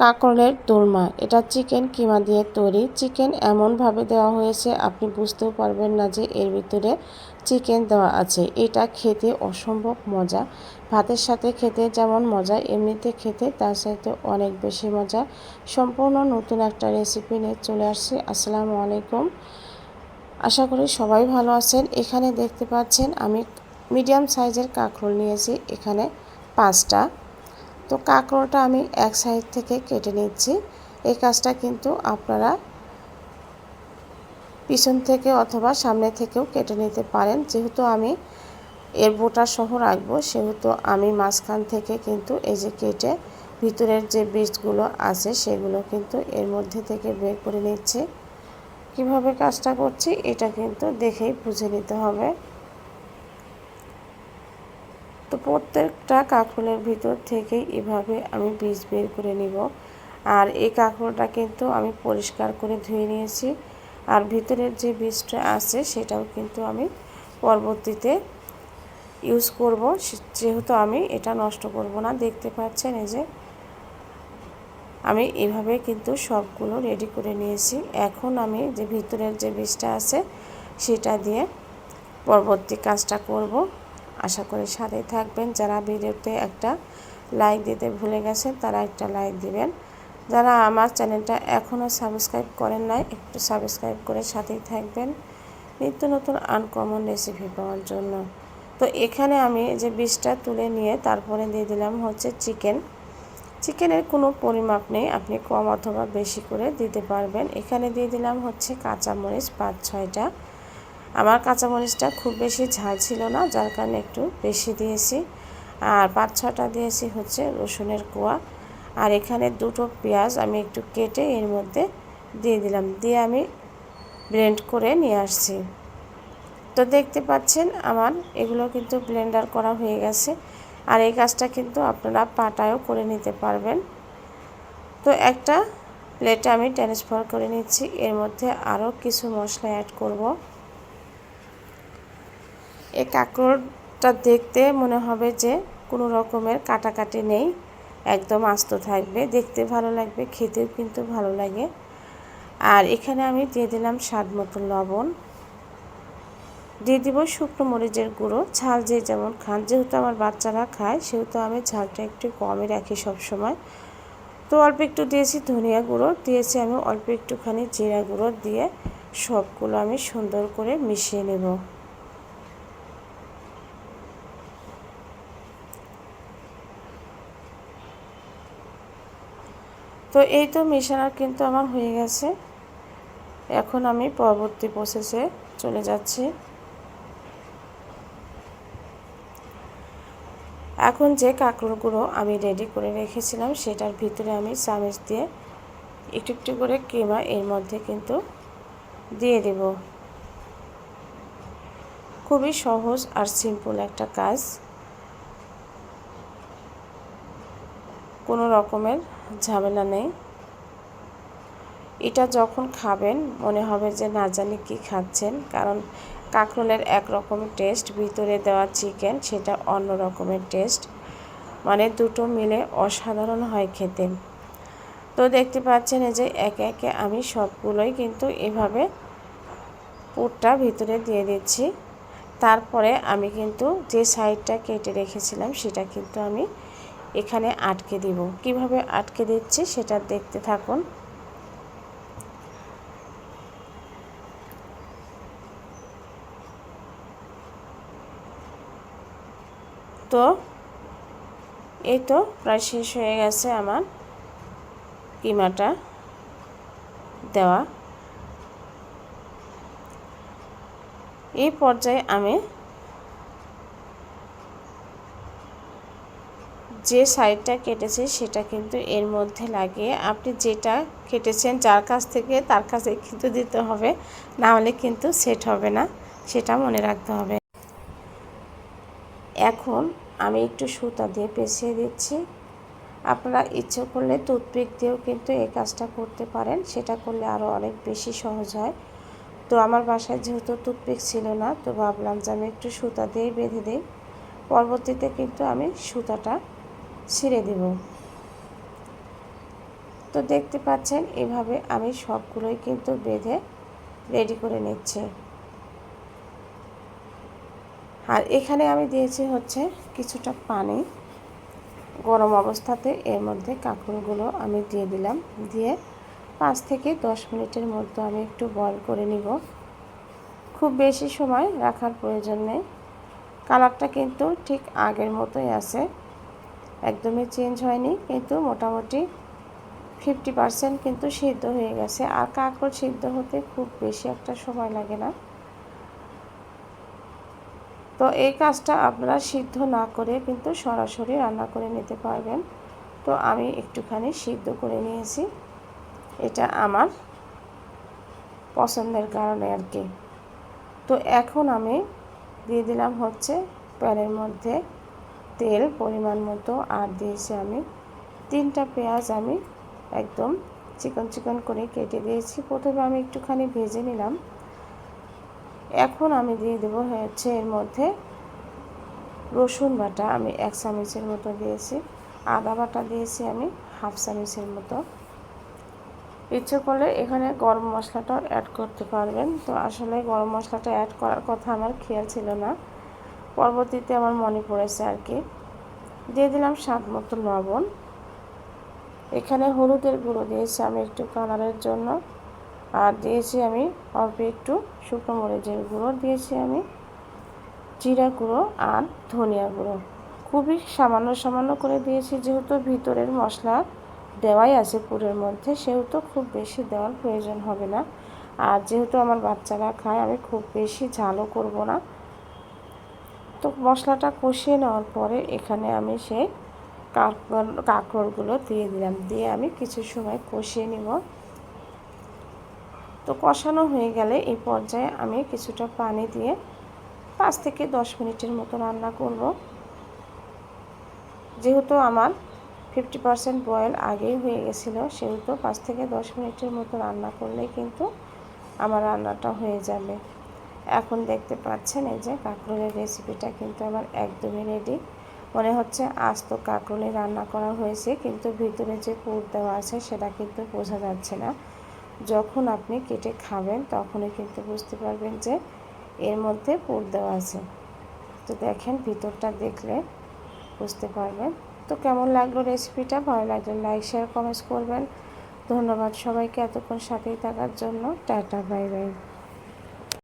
কাঁকরোলের দোলমা এটা চিকেন কিমা দিয়ে তৈরি। চিকেন এমনভাবে দেওয়া হয়েছে, আপনি বুঝতেও পারবেন না যে এর ভিতরে চিকেন দেওয়া আছে। এটা খেতে অসম্ভব মজা। ভাতের সাথে খেতে যেমন মজা, এমনিতে খেতে তার সাথে অনেক বেশি মজা। সম্পূর্ণ নতুন একটা রেসিপি নিয়ে চলে আসছি। আসসালামু আলাইকুম। আশা করি সবাই ভালো আছেন। এখানে দেখতে পাচ্ছেন, আমি মিডিয়াম সাইজের কাঁকরোল নিয়েছি। এখানে পাঁচটা। তো কাঁকরোলটা আমি এক সাইড থেকে কেটে নিচ্ছি। এই কাজটা কিন্তু আপনারা পিছন থেকে অথবা সামনে থেকেও কেটে নিতে পারেন। যেহেতু আমি এর বোটা সহ রাখব, সেহেতু আমি মাঝখান থেকে কিন্তু এই যে কেটে ভিতরের যে বীজগুলো আছে, সেগুলো কিন্তু এর মধ্যে থেকে বের করে নিচ্ছি। কীভাবে কাজটা করছি, এটা কিন্তু দেখেই বুঝে নিতে হবে। প্রত্যেকটা কাঁকরোলের ভিতর থেকে এভাবে আমি বীজ বের করে নিব। আর এই কাঁকরোলটা কিন্তু আমি পরিষ্কার করে ধুয়ে নিয়েছি। আর ভিতরের যে বীজটা আছে সেটাও কিন্তু আমি পরবর্তীতে ইউজ করব। যেহেতু আমি এটা নষ্ট করব না, দেখতে পাচ্ছেন এই যে আমি এভাবে কিন্তু সবগুলো রেডি করে নিয়েছি। এখন আমি যে ভিতরের যে বীজটা আছে সেটা দিয়ে পরবর্তী কাজটা করব। আশা করি সাথেই থাকবেন। যারা ভিডিওতে একটা লাইক দিতে ভুলে গেছেন, তারা একটা লাইক দিবেন। যারা আমার চ্যানেলটা এখনও সাবস্ক্রাইব করেন নাই, একটু সাবস্ক্রাইব করে সাথেই থাকবেন। নিত্য নতুন আনকমন রেসিপি পাওয়ার জন্য। তো এখানে আমি যে বিষটা তুলে নিয়ে তারপরে দিয়ে দিলাম হচ্ছে চিকেন চিকেনের কোনো পরিমাপ নেই, আপনি কম অথবা বেশি করে দিতে পারবেন। এখানে দিয়ে দিলাম হচ্ছে কাঁচামরিচ পাঁচ ছয়টা আমার কাঁচামরিচটা খুব বেশি ঝাল ছিল না, যার কারণে একটু বেশি দিয়েছি। আর পাঁচ ছটা দিয়েছি হচ্ছে রসুনের কোয়া। আর এখানে দুটো পেঁয়াজ আমি একটু কেটে এর মধ্যে দিয়ে দিলাম, দিয়ে আমি ব্লেন্ড করে নিয়ে আসছি। তো দেখতে পাচ্ছেন আমার এগুলো কিন্তু ব্লেন্ডার করা হয়ে গেছে, আর এই কাজটা কিন্তু আপনারা পাটায়ও করে নিতে পারবেন। তো একটা প্লেটে আমি ট্রান্সফার করে নিচ্ছি, এর মধ্যে আরও কিছু মশলা অ্যাড করব। এই কাঁকড়টা দেখতে মনে হবে যে কোনো রকমের কাটাকাটি নেই, একদম আস্ত থাকবে। দেখতে ভালো লাগবে, খেতেও কিন্তু ভালো লাগে। আর এখানে আমি দিয়ে দিলাম স্বাদ মতো লবণ। দিয়ে দিব শুকনো মরিচের গুঁড়ো। ঝাল যে যেমন খান, যেহেতু আমার বাচ্চারা খায়, সেহেতু আমি ঝালটা একটু কমই রাখি সব সময় তো অল্প একটু দিয়েছি ধনিয়া গুঁড়ো, দিয়েছি আমি অল্প একটুখানি জিরা গুঁড়ো দিয়ে সবগুলো আমি সুন্দর করে মিশিয়ে নেব। তো এই তো মেশানো কিন্তু আমার হয়ে গেছে। এখন আমি পরবর্তী প্রসেসে চলে যাচ্ছি। এখন যে কাঁকড়গুলো আমি রেডি করে রেখেছিলাম, সেটার ভিতরে আমি চামচ দিয়ে একটু একটু করে কিমা এর মধ্যে কিন্তু দিয়ে দেব। খুবই সহজ আর সিম্পল একটা কাজ। কোনো রকমের ঝামেলা নেই। এটা যখন খাবেন, মনে হবে যে না জানি কী খাচ্ছেন, কারণ কাঁকরোলের এক রকমের টেস্ট, ভিতরে দেওয়া চিকেন সেটা অন্য রকমের টেস্ট। মানে দুটো মিলে অসাধারণ হয় খেতে। তো দেখতে পাচ্ছেন যে একে একে আমি সবগুলোই কিন্তু এভাবে পুরটা ভিতরে দিয়ে দিচ্ছি। তারপরে আমি কিন্তু যে সাইডটা কেটে রেখেছিলাম সেটা কিন্তু আমি এখানে আটকে দিব। কীভাবে আটকে দিচ্ছি সেটা দেখতে থাকুন। তো, এই তো প্রায় শেষ হয়ে গেছে আমার কিমাটা দেওয়া। এই পর্যায়ে আমি যে সাইডটা কেটেছে সেটা কিন্তু এর মধ্যে লাগিয়ে আপনি যেটা কেটেছেন যার কাছ থেকে তার কাছে কিন্তু দিতে হবে। না হলে কিন্তু সেট হবে না, সেটা মনে রাখতে হবে। এখন আমি একটু সুতা দিয়ে পেঁচিয়ে দিচ্ছি। আপনারা ইচ্ছে করলে টুথপিক দিয়েও কিন্তু এই কাজটা করতে পারেন, সেটা করলে আরও অনেক বেশি সহজ হয়। তো আমার বাসায় যেহেতু টুথপিক ছিল না, তো ভাবলাম যে আমি একটু সুতা দিয়ে বেঁধে দিই। পরবর্তীতে কিন্তু আমি সুতাটা ছিঁড়ে দেব। তো দেখতে পাচ্ছেন, এভাবে আমি সবগুলোই কিন্তু বেঁধে রেডি করে নিচ্ছি। আর এখানে আমি দিয়েছি হচ্ছে কিছুটা পানি। গরম অবস্থাতে এর মধ্যে কাঁকড়গুলো আমি দিয়ে দিলাম। দিয়ে পাঁচ থেকে দশ মিনিটের মধ্যে আমি একটু বয়ল করে নিব। খুব বেশি সময় রাখার প্রয়োজন নেই। কালারটা কিন্তু ঠিক আগের মতোই আছে। একদমই চেঞ্জ হয়নি, কিন্তু মোটামুটি ফিফটি পারসেন্ট কিন্তু সিদ্ধ হয়ে গেছে। আর কাঁকড় সিদ্ধ হতে খুব বেশি একটা সময় লাগে না। তো এই কাজটা আপনারা সিদ্ধ না করে কিন্তু সরাসরি রান্না করে নিতে পারবেন। তো আমি একটুখানি সিদ্ধ করে নিয়েছি। এটা আমার পছন্দের কারণে আর কি। তো এখন আমি দিয়ে দিলাম হচ্ছে প্যানের মধ্যে তেল পরিমাণ মতো আর দিয়েছি আমি। তিনটা পেঁয়াজ আমি একদম চিকন চিকন করে কেটে দিয়েছি। প্রথমে আমি একটুখানি ভেজে নিলাম। এখন আমি দিয়ে দেবো হচ্ছে এর মধ্যে রসুন বাটা। আমি এক চামচের মতো দিয়েছি। আদা বাটা দিয়েছি আমি হাফ চামচের মতো। ইচ্ছে করলে এখানে গরম মশলাটাও অ্যাড করতে পারবেন। তো আসলে গরম মশলাটা অ্যাড করার কথা আমার খেয়াল ছিল না। পরবর্তীতে আমার মনে পড়েছে আর কি। দিয়ে দিলাম স্বাদ মতো লবণ। এখানে হলুদের গুঁড়ো দিয়েছি আমি একটু কালারের জন্য। আর দিয়েছি আমি অল্প একটু শুকনো মরিচের গুঁড়ো দিয়েছি আমি। জিরা গুঁড়ো আর ধনিয়া গুঁড়ো। খুবই সামান্য সামান্য করে দিয়েছি যেহেতু ভিতরের মশলা দেওয়াই আছে পুরের মধ্যে, সেহেতু খুব বেশি দেওয়ার প্রয়োজন হবে না। আর যেহেতু আমার বাচ্চারা খায়, আমি খুব বেশি ঝালও করব না। তো মশলাটা কষিয়ে নেওয়ার পরে এখানে আমি সেই কাঁকড়গুলো দিয়ে দিলাম। দিয়ে আমি কিছু সময় কষিয়ে নিব। তো কষানো হয়ে গেলে এই পর্যায়ে আমি কিছুটা পানি দিয়ে পাঁচ থেকে দশ মিনিটের মতো রান্না করব। যেহেতু আমার ফিফটি পারসেন্ট বয়েল আগেই হয়ে গেছিল, সেহেতু পাঁচ থেকে দশ মিনিটের মতো রান্না করলেই কিন্তু আমার রান্নাটা হয়ে যাবে। এখন দেখতে পাচ্ছেন এই যে কাঁকরোলের রেসিপিটা কিন্তু আমার একদমই রেডি মনে হচ্ছে আস্ত কাঁকরোলে রান্না করা হয়েছে, কিন্তু ভিতরে যে পুর দেওয়া আছে সেটা কিন্তু বোঝা যাচ্ছে না। যখন আপনি কেটে খাবেন, তখনই কিন্তু বুঝতে পারবেন যে এর মধ্যে পুর দেওয়া আছে। তো দেখেন ভিতরটা দেখলে বুঝতে পারবেন। তো কেমন লাগল রেসিপিটা ভালো লাগলে লাইক শেয়ার কমেন্টস করবেন। ধন্যবাদ সবাইকে এতক্ষণ সাথেই থাকার জন্য। Tata bye bye